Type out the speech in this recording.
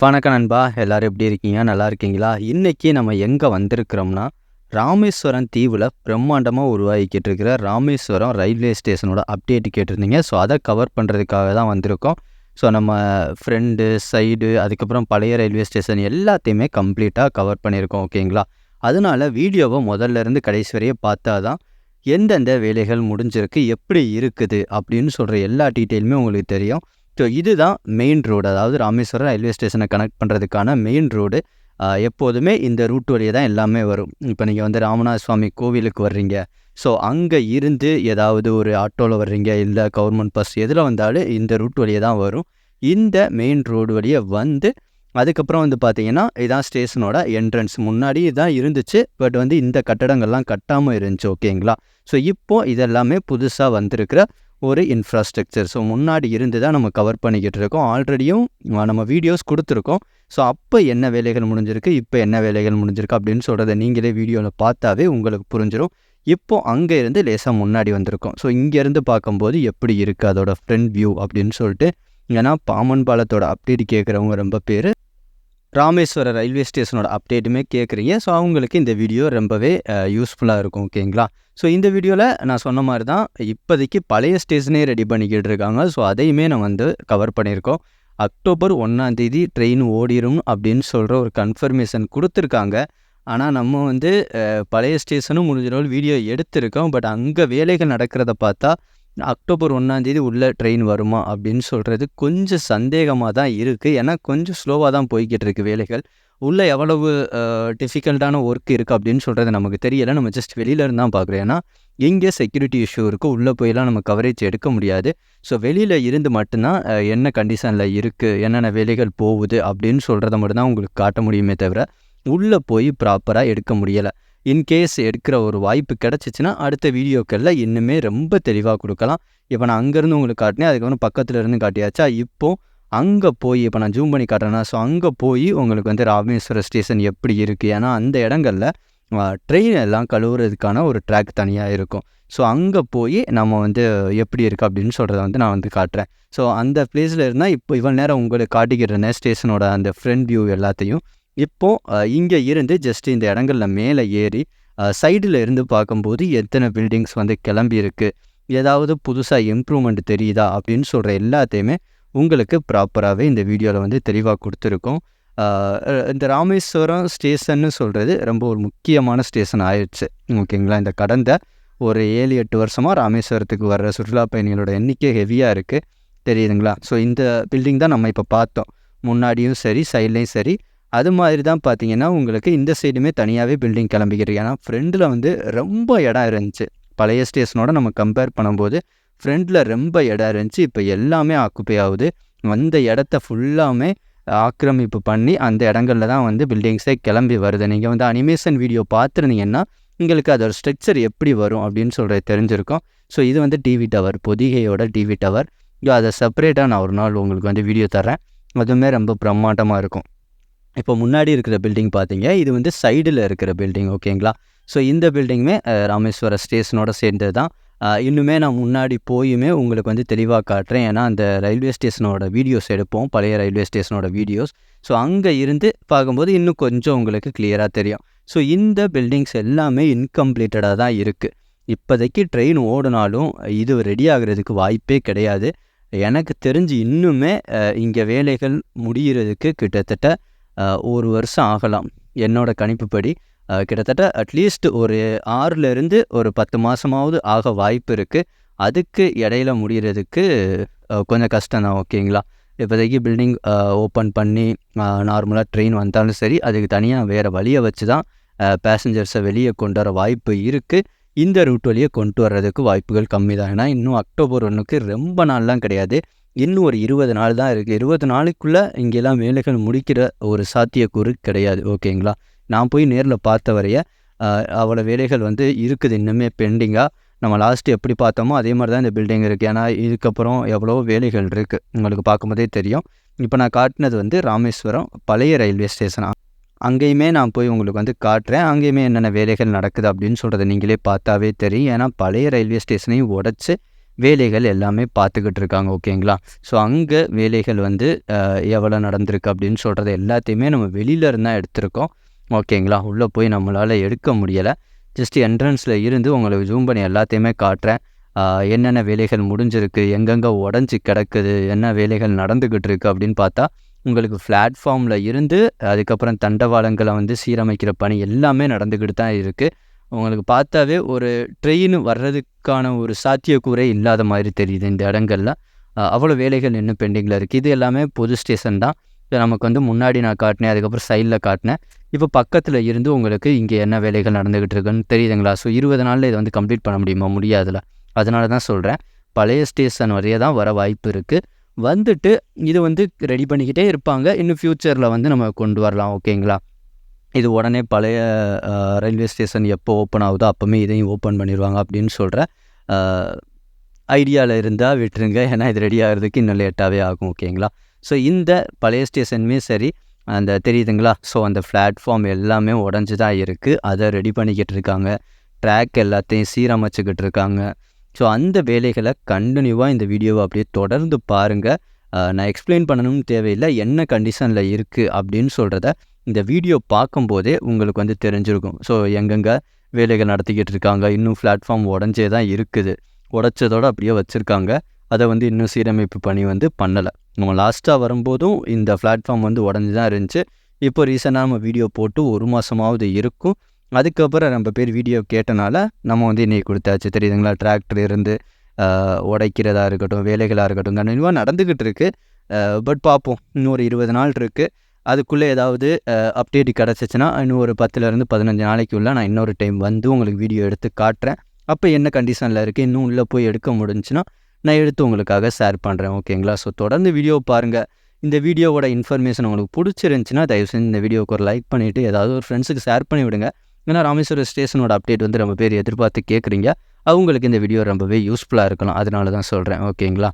வணக்கம் நண்பா. எல்லாரும் எப்படி இருக்கீங்க? நல்லா இருக்கீங்களா? இன்றைக்கி நம்ம எங்கே வந்திருக்கிறோம்னா ராமேஸ்வரம் தீவில் பிரம்மாண்டமாக உருவாகிக்கிட்டு இருக்கிற ராமேஸ்வரம் ரயில்வே ஸ்டேஷனோட அப்டேட் கேட்டிருந்தீங்க. ஸோ அதை கவர் பண்ணுறதுக்காக தான் வந்திருக்கோம். ஸோ நம்ம ஃப்ரெண்டு சைடு அதுக்கப்புறம் பழைய ரயில்வே ஸ்டேஷன் எல்லாத்தையுமே கம்ப்ளீட்டாக கவர் பண்ணியிருக்கோம் ஓகேங்களா அதனால வீடியோவை முதல்ல இருந்து கடைசி வரையே பார்த்தா தான் எந்தெந்த வேலைகள் முடிஞ்சிருக்கு எப்படி இருக்குது அப்படின்னு சொல்கிற எல்லா டீட்டெயிலுமே உங்களுக்கு தெரியும். ஸோ இதுதான் மெயின் ரோடு அதாவது ராமேஸ்வரம் ரயில்வே ஸ்டேஷனை கனெக்ட் பண்ணுறதுக்கான மெயின் ரோடு எப்போதுமே இந்த ரூட் வழியே தான் எல்லாமே வரும். இப்போ நீங்கள் வந்து ராமநாத சுவாமி கோவிலுக்கு வர்றீங்க. ஸோ அங்கே இருந்து ஏதாவது ஒரு ஆட்டோவில் வர்றீங்க இல்லை கவர்மெண்ட் பஸ் எதில் வந்தாலும் இந்த ரூட் வழியே தான் வரும். இந்த மெயின் ரோடு வழியே வந்து அதுக்கப்புறம் வந்து பார்த்தீங்கன்னா இதான் ஸ்டேஷனோட என்ட்ரன்ஸ் முன்னாடி இதான் இருந்துச்சு பட் வந்து இந்த கட்டடங்கள்லாம் கட்டாமல் இருந்துச்சு ஓகேங்களா ஸோ இப்போது இதெல்லாமே புதுசாக வந்திருக்கிற ஒரு இன்ஃப்ராஸ்ட்ரக்சர் ஸோ முன்னாடி இருந்து தான் நம்ம கவர் பண்ணிக்கிட்டு இருக்கோம் ஆல்ரெடியும் நம்ம வீடியோஸ் கொடுத்துருக்கோம். ஸோ அப்போ என்ன வேலைகள் முடிஞ்சிருக்கு? இப்போ என்ன வேலைகள் முடிஞ்சிருக்கு? அப்படின்னு சொல்கிறத நீங்களே வீடியோவில் பார்த்தாவே உங்களுக்கு புரிஞ்சிடும் இப்போ அங்கே இருந்து லேசாக முன்னாடி வந்திருக்கோம். ஸோ இங்கேருந்து பார்க்கும்போது எப்படி இருக்குது அதோட ஃப்ரண்ட் வியூ அப்படின்னு சொல்லிட்டு. ஏன்னா பாமன் பாலத்தோட அப்டேட் கேட்குறவங்க ரொம்ப பேர் ராமேஸ்வர ரயில்வே ஸ்டேஷனோட அப்டேட்டுமே கேட்குறீங்க ஸோ அவங்களுக்கு இந்த வீடியோ ரொம்பவே யூஸ்ஃபுல்லாக இருக்கும் ஓகேங்களா ஸோ இந்த வீடியோவில் நான் சொன்ன மாதிரி தான் இப்போதைக்கு பழைய ஸ்டேஷனே ரெடி பண்ணிக்கிட்டு இருக்காங்க. ஸோ அதையுமே நான் வந்து கவர் பண்ணியிருக்கோம். அக்டோபர் ஒன்றாந்தேதி ட்ரெயின் ஓடிடும் அப்படின்னு சொல்கிற ஒரு கன்ஃபர்மேஷன் கொடுத்துருக்காங்க. ஆனால் நம்ம வந்து பழைய ஸ்டேஷனும் முடிஞ்ச வீடியோ எடுத்திருக்கோம். பட் அங்கே வேலைகள் நடக்கிறத பார்த்தா அக்டோபர் ஒன்றாந்தேதி உள்ள ட்ரெயின் வருமா அப்படின்னு சொல்கிறது கொஞ்சம் சந்தேகமாக தான் இருக்குது ஏன்னா கொஞ்சம் ஸ்லோவாக தான் போய்கிட்டு இருக்குது வேலைகள். உள்ளே எவ்வளவு டிஃபிகல்ட்டான ஒர்க் இருக்குது அப்படின்னு சொல்கிறது நமக்கு தெரியலை. நம்ம ஜஸ்ட் வெளியில இருந்தால் தான் பார்க்குறோம். ஏன்னா எங்கே செக்யூரிட்டி இஷ்யூ இருக்கோ. உள்ளே போயெல்லாம் நம்ம கவரேஜ் எடுக்க முடியாது. ஸோ வெளியில் இருந்து மட்டும்தான் என்ன கண்டிஷனில் இருக்குது என்னென்ன வேலைகள் போகுது அப்படின்னு சொல்கிறத மட்டும்தான் உங்களுக்கு காட்ட முடியுமே தவிர உள்ளே போய் ப்ராப்பராக எடுக்க முடியலை. இன்கேஸ் எடுக்கிற ஒரு வாய்ப்பு கிடச்சிச்சின்னா அடுத்த வீடியோக்களில் இன்னுமே ரொம்ப தெளிவாக கொடுக்கலாம். இப்போ நான் அங்கேருந்து உங்களுக்கு காட்டினேன் அதுக்கப்புறம் பக்கத்தில் இருந்து காட்டியாச்சா இப்போது அங்கே போய் இப்போ நான் ஜூம் பண்ணி காட்டுறேன்னா ஸோ அங்கே போய் உங்களுக்கு வந்து ராமேஸ்வர ஸ்டேஷன் எப்படி இருக்குது ஏன்னா அந்த இடங்களில் ட்ரெயின் எல்லாம் கழுவுறதுக்கான ஒரு ட்ராக் தனியாக இருக்கும். ஸோ அங்கே போய் நம்ம வந்து எப்படி இருக்குது அப்படின்னு சொல்கிறத வந்து நான் வந்து காட்டுறேன். ஸோ அந்த பிளேஸில் இருந்தால் இப்போ இவ்வளோ நேரம் உங்களுக்கு காட்டிக்கிறேன் ஸ்டேஷனோட அந்த ஃப்ரண்ட் வியூ எல்லாத்தையும் இப்போது இங்கே இருந்து ஜஸ்ட் இந்த இடங்களில் மேலே ஏறி சைடில் இருந்து பார்க்கும்போது எத்தனை பில்டிங்ஸ் வந்து கிளம்பி இருக்குது ஏதாவது புதுசாக இம்ப்ரூவ்மெண்ட் தெரியுதா? அப்படின்னு சொல்கிற எல்லாத்தையுமே உங்களுக்கு ப்ராப்பராகவே இந்த வீடியோவில் வந்து தெளிவாக கொடுத்துருக்கோம். இந்த ராமேஸ்வரம் ஸ்டேஷன்னு சொல்கிறது ரொம்ப ஒரு முக்கியமான ஸ்டேஷன் ஆயிடுச்சு. ஓகேங்களா? இந்த கடந்த ஒரு ஏழு எட்டு வருஷமாக ராமேஸ்வரத்துக்கு வர்ற சுற்றுலா பயணிகளோட எண்ணிக்கை ஹெவியாக இருக்குது தெரியுதுங்களா? ஸோ இந்த பில்டிங் தான் நம்ம இப்போ பார்த்தோம். முன்னாடியும் சரி சைட்லேயும் சரி அது மாதிரி தான் பார்த்தீங்கன்னா உங்களுக்கு இந்த சைடுமே தனியாகவே பில்டிங் கிளம்பிக்கிட்டு ஏன்னா ஃப்ரெண்டில் வந்து ரொம்ப இடம் இருந்துச்சு. பழைய ஸ்டேஷனோட நம்ம கம்பேர் பண்ணும்போது ஃப்ரெண்டில் ரொம்ப இடம் இருந்துச்சு. இப்போ எல்லாமே ஆக்குப்பை ஆகுது. அந்த இடத்த ஃபுல்லாமே ஆக்கிரமிப்பு பண்ணி அந்த இடங்களில் தான் வந்து பில்டிங்ஸே கிளம்பி வருது. நீங்கள் வந்து அனிமேஷன் வீடியோ பார்த்துருந்தீங்கன்னா உங்களுக்கு அதோட ஸ்ட்ரக்சர் எப்படி வரும் அப்படின்னு சொல்கிறது தெரிஞ்சிருக்கும். ஸோ இது வந்து டிவி டவர் பொதிகையோட டிவி டவர் அதை செப்பரேட்டாக நான் ஒரு நாள் உங்களுக்கு வந்து வீடியோ தரேன் அதுவுமே ரொம்ப பிரம்மாண்டமாக இருக்கும். இப்போ முன்னாடி இருக்கிற பில்டிங் பார்த்தீங்க இது வந்து சைடில் இருக்கிற பில்டிங் ஓகேங்களா ஸோ இந்த பில்டிங்குமே ராமேஸ்வர ஸ்டேஷனோட சேர்ந்தது தான் இன்னுமே நான் முன்னாடி போயுமே உங்களுக்கு வந்து தெளிவாக காட்டுறேன். ஏன்னா அந்த ரயில்வே ஸ்டேஷனோட வீடியோஸ் எடுப்போம் பழைய ரயில்வே ஸ்டேஷனோட வீடியோஸ் ஸோ அங்கே இருந்து பார்க்கும்போது இன்னும் கொஞ்சம் உங்களுக்கு கிளியராக தெரியும். ஸோ இந்த பில்டிங்ஸ் எல்லாமே இன்கம்ப்ளீட்டடாக தான் இருக்குது இப்போதைக்கு ட்ரெயின் ஓடினாலும் இது ரெடி ஆகிறதுக்கு வாய்ப்பே கிடையாது. எனக்கு தெரிஞ்சு இன்னுமே இங்கே வேலைகள் முடிகிறதுக்கு கிட்டத்தட்ட ஒரு வருஷம் ஆகலாம். என்னோடய கணிப்புப்படி கிட்டத்தட்ட அட்லீஸ்ட் ஒரு ஆறுலேருந்து ஒரு பத்து மாதமாவது ஆக வாய்ப்பு இருக்குது அதுக்கு இடையில முடிகிறதுக்கு கொஞ்சம் கஷ்டம் தான் ஓகேங்களா? இப்போதைக்கு பில்டிங் ஓப்பன் பண்ணி நார்மலாக ட்ரெயின் வந்தாலும் சரி அதுக்கு தனியாக வேறு வழியை வச்சு தான் பேசஞ்சர்ஸை வெளியே கொண்டு வர வாய்ப்பு இருக்குது இந்த ரூட் வழியை கொண்டு வர்றதுக்கு வாய்ப்புகள் கம்மி தான் ஏன்னா இன்னும் அக்டோபர் ஒன்றுக்கு ரொம்ப நாள்லாம் கிடையாது. இன்னும் ஒரு இருபது நாள் தான் இருக்குது இருபது நாளுக்குள்ளே இங்கெல்லாம் வேலைகள் முடிக்கிற ஒரு சாத்தியக்கூறு கிடையாது. ஓகேங்களா? நான் போய் நேரில் பார்த்த வரைய அவ்வளோ வேலைகள் வந்து இருக்குது. இன்னுமே பெண்டிங்காக நம்ம லாஸ்ட்டு எப்படி பார்த்தோமோ அதே மாதிரி தான் இந்த பில்டிங் இருக்குது ஏன்னா இதுக்கப்புறம் எவ்வளோ வேலைகள் இருக்குது உங்களுக்கு பார்க்கும்போதே தெரியும். இப்போ நான் காட்டினது வந்து ராமேஸ்வரம் பழைய ரயில்வே ஸ்டேஷன் அங்கேயுமே நான் போய் உங்களுக்கு வந்து காட்டுறேன். அங்கேயுமே என்னென்ன வேலைகள் நடக்குது அப்படின்னு சொல்கிறத நீங்களே பார்த்தாவே தெரியும். ஏன்னா பழைய ரயில்வே ஸ்டேஷனையும் உடச்சி வேலைகள் எல்லாமே பார்த்துக்கிட்டு இருக்காங்க ஓகேங்களா? ஸோ அங்கே வேலைகள் வந்து எவ்வளோ நடந்திருக்கு அப்படின்னு சொல்கிறது எல்லாத்தையுமே நம்ம வெளியில இருந்தால் எடுத்திருக்கோம் ஓகேங்களா? உள்ளே போய் நம்மளால் எடுக்க முடியலை. ஜஸ்ட் என்ட்ரன்ஸில் இருந்து உங்களுக்கு ஜூம் பண்ணி எல்லாத்தையுமே காட்டுறேன். என்னென்ன வேலைகள் முடிஞ்சிருக்கு எங்கெங்கே உடஞ்சி கிடக்குது என்ன வேலைகள் நடந்துக்கிட்டு இருக்குது அப்படின்னு பார்த்தா உங்களுக்கு பிளாட்ஃபார்மில் இருந்து அதுக்கப்புறம் தண்டவாளங்களை வந்து சீரமைக்கிற பணி எல்லாமே நடந்துக்கிட்டு தான் இருக்குது உங்களுக்கு பார்த்தாவே ஒரு ட்ரெயின் வர்றதுக்கான ஒரு சாத்தியக்கூறே இல்லாத மாதிரி தெரியுது இந்த இடங்கள்ல. அவ்வளோ வேலைகள் இன்னும் பெண்டிங்கில் இருக்குது இது எல்லாமே பொது ஸ்டேஷன் தான். இப்போ நமக்கு வந்து முன்னாடி நான் காட்டினேன் அதுக்கப்புறம் சைடில் காட்டினேன். இப்போ பக்கத்தில் இருந்து உங்களுக்கு இங்கே என்ன வேலைகள் நடந்துக்கிட்டு இருக்குன்னு தெரியுதுங்களா? ஸோ இருபது நாளில் இதை வந்து கம்ப்ளீட் பண்ண முடியுமா? முடியாதுல. அதனால தான் சொல்கிறேன் பழைய ஸ்டேஷன் வரையே தான் வர வாய்ப்பு இருக்குது வந்துட்டு இது வந்து ரெடி பண்ணிக்கிட்டே இருப்பாங்க. இன்னும் ஃப்யூச்சரில் வந்து நம்ம கொண்டு வரலாம். ஓகேங்களா இது உடனே பழைய ரயில்வே ஸ்டேஷன் எப்போ ஓப்பன் ஆகுதோ அப்போவுமே இதையும் ஓப்பன் பண்ணிடுவாங்க அப்படின்னு சொல்கிற ஐடியாவில் இருந்தால் விட்டுருங்க. ஏன்னா இது ரெடி ஆகிறதுக்கு இன்னும் லேட்டாகவே ஆகும் ஓகேங்களா? ஸோ இந்த பழைய ஸ்டேஷனுமே சரி அந்த தெரியுதுங்களா? ஸோ அந்த பிளாட்ஃபார்ம் எல்லாமே உடஞ்சி தான் இருக்குது அதை ரெடி பண்ணிக்கிட்டு இருக்காங்க. ட்ராக் எல்லாத்தையும் சீரமைச்சிக்கிட்டு இருக்காங்க. ஸோ அந்த வேலைகளை கண்டினியூவாக இந்த வீடியோவை அப்படியே தொடர்ந்து பாருங்கள் நான் எக்ஸ்பிளைன் பண்ணணும்னு தேவையில்லை. என்ன கண்டிஷனில் இருக்குது அப்படின்னு சொல்கிறத இந்த வீடியோ பார்க்கும்போதே உங்களுக்கு வந்து தெரிஞ்சிருக்கும். ஸோ எங்கெங்கே வேலைகள் நடத்திக்கிட்டு இருக்காங்க இன்னும் பிளாட்ஃபார்ம் உடஞ்சே தான் இருக்குது. உடச்சதோடு அப்படியே வச்சுருக்காங்க. அதை வந்து இன்னும் சீரமைப்பு பணி வந்து பண்ணலை. நம்ம லாஸ்ட்டாக வரும்போதும் இந்த பிளாட்ஃபார்ம் வந்து உடஞ்சி தான் இருந்துச்சு. இப்போ ரீசெண்டாக நம்ம வீடியோ போட்டு ஒரு மாதமாவது இருக்கும். அதுக்கப்புறம் நம்ம பேர் வீடியோ கேட்டனால நம்ம வந்து இன்றைக்கி கொடுத்தாச்சு. தெரியுதுங்களா? டிராக்டர் இருந்து உடைக்கிறதா இருக்கட்டும் வேலைகளாக இருக்கட்டும் கண்டினியூவாக நடந்துக்கிட்டு இருக்குது பட் பார்ப்போம். இன்னொரு இருபது நாள் இருக்குது அதுக்குள்ளே ஏதாவது அப்டேட் கிடச்சிச்சின்னா இன்னும் ஒரு பத்துலேருந்து பதினஞ்சு நாளைக்கு உள்ள நான் இன்னொரு டைம் வந்து உங்களுக்கு வீடியோ எடுத்து காட்டுறேன். அப்போ என்ன கண்டிஷனில் இருக்குது இன்னும் உள்ளே போய் எடுக்க முடிஞ்சுன்னா நான் எடுத்து உங்களுக்காக ஷேர் பண்ணுறேன் ஓகேங்களா ஸோ தொடர்ந்து வீடியோ பாருங்கள் இந்த வீடியோவோட இன்ஃபர்மேஷன் உங்களுக்கு பிடிச்சிருந்துச்சின்னா தயவு செஞ்சு இந்த வீடியோவுக்கு ஒரு லைக் பண்ணிவிட்டு ஏதாவது ஒரு ஃப்ரெண்ட்ஸுக்கு ஷேர் பண்ணி விடுங்க. ஏன்னா ராமேஸ்வரம் ஸ்டேஷனோட அப்டேட் வந்து ரொம்ப பேர் எதிர்பார்த்து கேட்குறீங்க. அவங்களுக்கு இந்த வீடியோ ரொம்பவே யூஸ்ஃபுல்லாக இருக்கலாம். அதனால தான் சொல்கிறேன் ஓகேங்களா